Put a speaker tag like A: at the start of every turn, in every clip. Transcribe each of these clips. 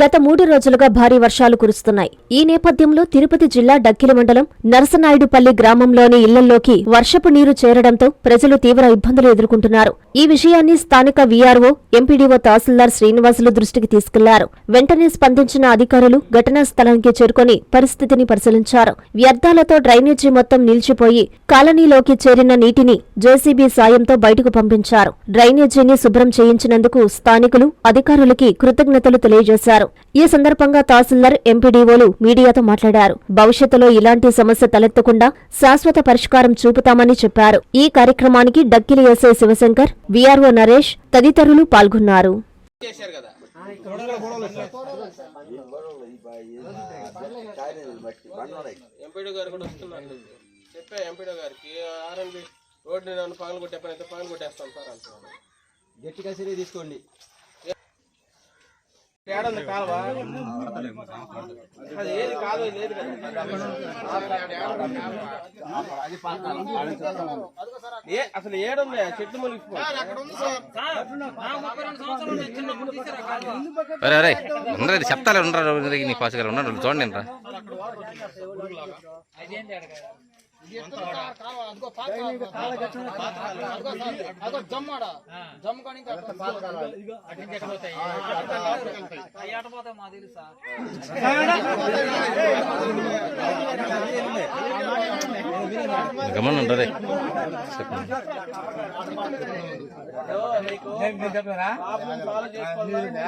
A: గత మూడు రోజులుగా భారీ వర్షాలు కురుస్తున్నాయి. ఈ నేపథ్యంలో తిరుపతి జిల్లా డక్కిలి మండలం నరసనాయుడుపల్లి గ్రామంలోని ఇళ్ళల్లోకి వర్షపు నీరు చేరడంతో ప్రజలు తీవ్ర ఇబ్బందులు ఎదుర్కొంటున్నారు. ఈ విషయాన్ని స్థానిక వీఆర్ఓ ఎంపీడీఓ తహసీల్దార్ శ్రీనివాసులు దృష్టికి తీసుకెళ్ళారు. వెంటనే స్పందించిన అధికారులు ఘటనా స్థలానికి చేరుకొని పరిస్థితిని పరిశీలించారు. వ్యర్థాలతో డ్రైనేజీ మొత్తం నిలిచిపోయి కాలనీలోకి చేరిన నీటిని జేసీబీ సాయంతో బయటకు పంపించారు. డ్రైనేజీని శుభ్రం చేయించినందుకు స్థానికులు అధికారులకి కృతజ్ఞతలు తెలియజేశారు. ఈ సందర్భంగా తహసీల్దార్ ఎంపీడీఓలు మీడియాతో మాట్లాడారు. భవిష్యత్తులో ఇలాంటి సమస్య తలెత్తకుండా శాశ్వత పరిష్కారం చూపుతామని చెప్పారు. ఈ కార్యక్రమానికి డక్కిలి ఎస్ఐ శివశంకర్ వీఆర్ఓ నరేష్ తదితరులు పాల్గొన్నారు.
B: చేశారు కదా గారికి ఆర్ఎన్బి రోడ్డు నన్ను పగలు కొట్టే పని అయితే పగలు కొట్టేస్తాను సార్ అంటున్నాను
C: గట్టిగా సరే తీసుకోండి.
B: కాలువ? అది ఏది కాలువ లేదు కదా. ఏ అసలు ఏడుంది? చెట్టు
D: ఇది చెప్తాలే ఉండరు నీ పాస్ గారు ఉన్నారు చూడండి రా. గమనం ఉండరే చెప్పండి
B: ప్రాబ్లం సాల్వ్ చేసుకోవాలి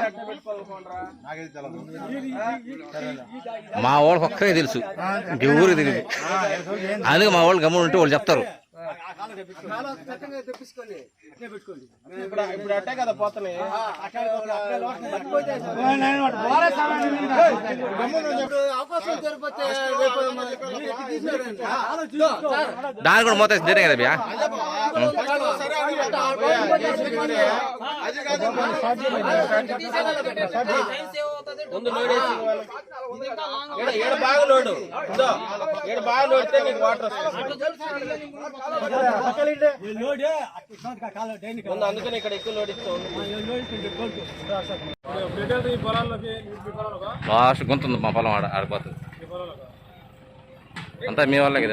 B: అట్లా పెట్టుకోవాలనుకోండిరా.
D: మా వాళ్ళకి ఒక్కరే తెలుసు ఇంక ఊరికి తెలియదు అందుకే మా వాళ్ళు గమనం ఉంటే వాళ్ళు చెప్తారు
B: ఇప్పుడు ఇప్పుడు అట్టే కదా పోతున్నాయి.
D: దాని కూడా మోత జరిగే కదా బియా
B: వాళ్ళకి. ఈడ- ఈడ బాగా లోడు? ఇదో, ఈడ బాగా లోడితే నీకు వాటర్ వస్తుంది. ముందు అందుకని ఇక్కడ ఎక్కువ లోడ్ ఇస్తాం.
D: లాస్ట్ గుంతుంది మా పొలం ఆడ ఆడిపోతుంది. అంతా మీ వాళ్ళకి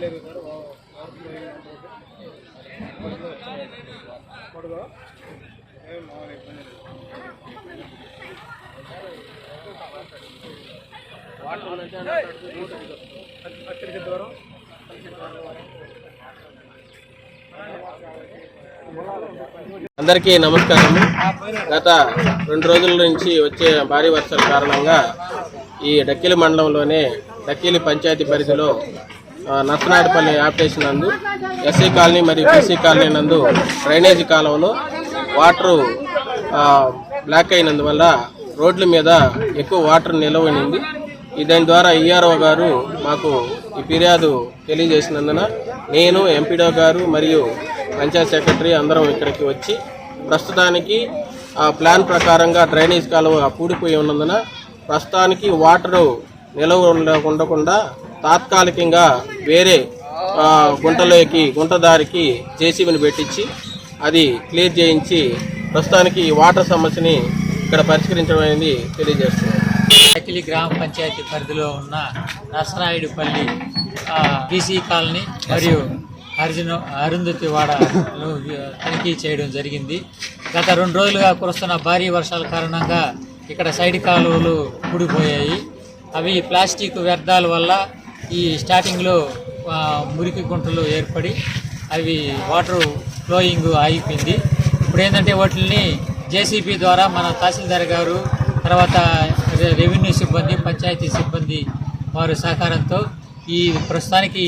D: ఇదంతా
B: అందరికీ నమస్కారం. గత రెండు రోజుల నుంచి వచ్చే భారీ వర్షాల కారణంగా ఈ డక్కిలి మండలంలోనే డక్కిలి పంచాయతీ పరిధిలో ఆ, యాప్ స్టేషన్ నందు ఎస్సీ కాలనీ మరియు బీసీ కాలనీ నందు డ్రైనేజీ కాలంలో వాటరు బ్లాక్ అయినందువల్ల రోడ్ల మీద ఎక్కువ వాటర్ నిలవనింది దీని దాని ద్వారా ఈఆర్ఓ గారు మాకు ఈ ఫిర్యాదు తెలియజేసినందున నేను ఎంపీడో గారు మరియు పంచాయత్ సెక్రటరీ అందరం ఇక్కడికి వచ్చి ప్రస్తుతానికి ఆ ప్లాన్ ప్రకారంగా డ్రైనేజ్ కాలువ పూడిపోయి ఉన్నందున ప్రస్తుతానికి వాటరు నిలవ ఉండ- ఉండకుండా తాత్కాలికంగా వేరే గుంటలోకి గుంటదారికి జేసీబీని పెట్టించి అది క్లియర్ చేయించి ప్రస్తుతానికి ఈ వాటర్ సమస్యని ఇక్కడ పరిష్కరించడం అనేది తెలియజేస్తుంది
E: అఖిలి గ్రామ పంచాయతీ పరిధిలో ఉన్న నర్సరాయుడుపల్లి బీసీ కాలనీ మరియు అర్జున అరుంధతి వాడను తనిఖీ చేయడం జరిగింది. గత రెండు రోజులుగా కురుస్తున్న భారీ వర్షాల కారణంగా ఇక్కడ సైడ్ కాలువలు కూడిపోయాయి అవి ప్లాస్టిక్ వ్యర్థాల వల్ల ఈ స్టార్టింగ్లో మురికి గుంటలు ఏర్పడి అవి వాటర్ ఫ్లోయింగ్ ఆగిపోయింది. ఇప్పుడు ఏంటంటే వాటిని జేసీబీ ద్వారా మన తహసీల్దార్ గారు తర్వాత రెవెన్యూ సిబ్బంది పంచాయతీ సిబ్బంది వారి సహకారంతో ఈ ప్రస్తుతానికి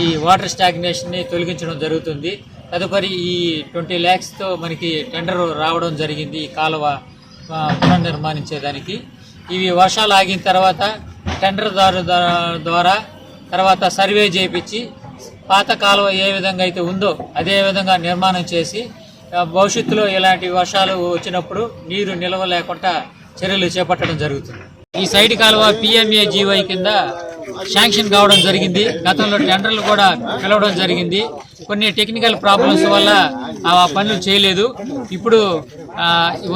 E: ఈ వాటర్ స్టాగ్నేషన్ని తొలగించడం జరుగుతుంది. తదుపరి ఈ ట్వంటీ ల్యాక్స్తో మనకి టెండర్ రావడం జరిగింది ఈ కాలువ పునర్నిర్మాణించేదానికి. ఇవి వర్షాలు ఆగిన తర్వాత టెండర్ దారు ద్వారా తర్వాత సర్వే చేయించి పాత కాలువ ఏ విధంగా అయితే ఉందో అదే విధంగా నిర్మాణం చేసి భవిష్యత్తులో ఇలాంటి వర్షాలు వచ్చినప్పుడు నీరు నిల్వ లేకుండా చర్యలు చేపట్టడం జరుగుతుంది. ఈ సైడ్ కాలువ పిఎంఏ జీవై కింద శాంక్షన్ కావడం జరిగింది. గతంలో టెండర్లు కూడా పిలవడం జరిగింది. కొన్ని టెక్నికల్ ప్రాబ్లమ్స్ వల్ల ఆ పనులు చేయలేదు. ఇప్పుడు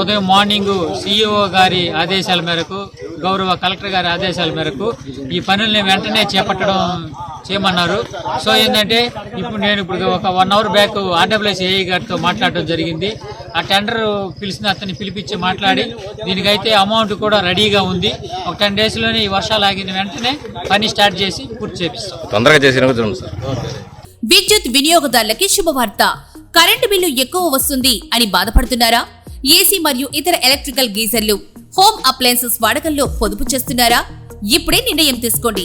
E: ఉదయం మార్నింగ్ సిఇఓ గారి ఆదేశాల మేరకు గౌరవ కలెక్టర్ గారి ఆదేశాల మేరకు ఈ పనుల్ని వెంటనే చేపట్టడం చేయమన్నారు. సో ఏంటంటే ఇప్పుడు నేను ఇప్పుడు ఒక one hour back RWS AI గారితో మాట్లాడడం జరిగింది. ఆ టెండర్ పిలిచిన అతన్ని పిలిపించి మాట్లాడి దీనికైతే అమౌంట్ కూడా రెడీగా ఉంది. ఒక టెన్ డేస్లోనే ఈ వర్షాలు ఆగిన వెంటనే పని స్టార్ట్ చేసి పూర్తి చేపిస్తాం.
D: తొందరగా చేసిన
F: విద్యుత్ వినియోగదారులకి శుభవార్త. కరెంటు బిల్లు ఎక్కువ వస్తుంది అని బాధపడుతున్నారా? ఏసీ మరియు ఇతర ఎలక్ట్రికల్ గీజర్లు హోమ్ అప్లయన్సెస్ వాడకంలో పొదుపు చేస్తున్నారా? ఇప్పుడే నిర్ణయం తీసుకోండి.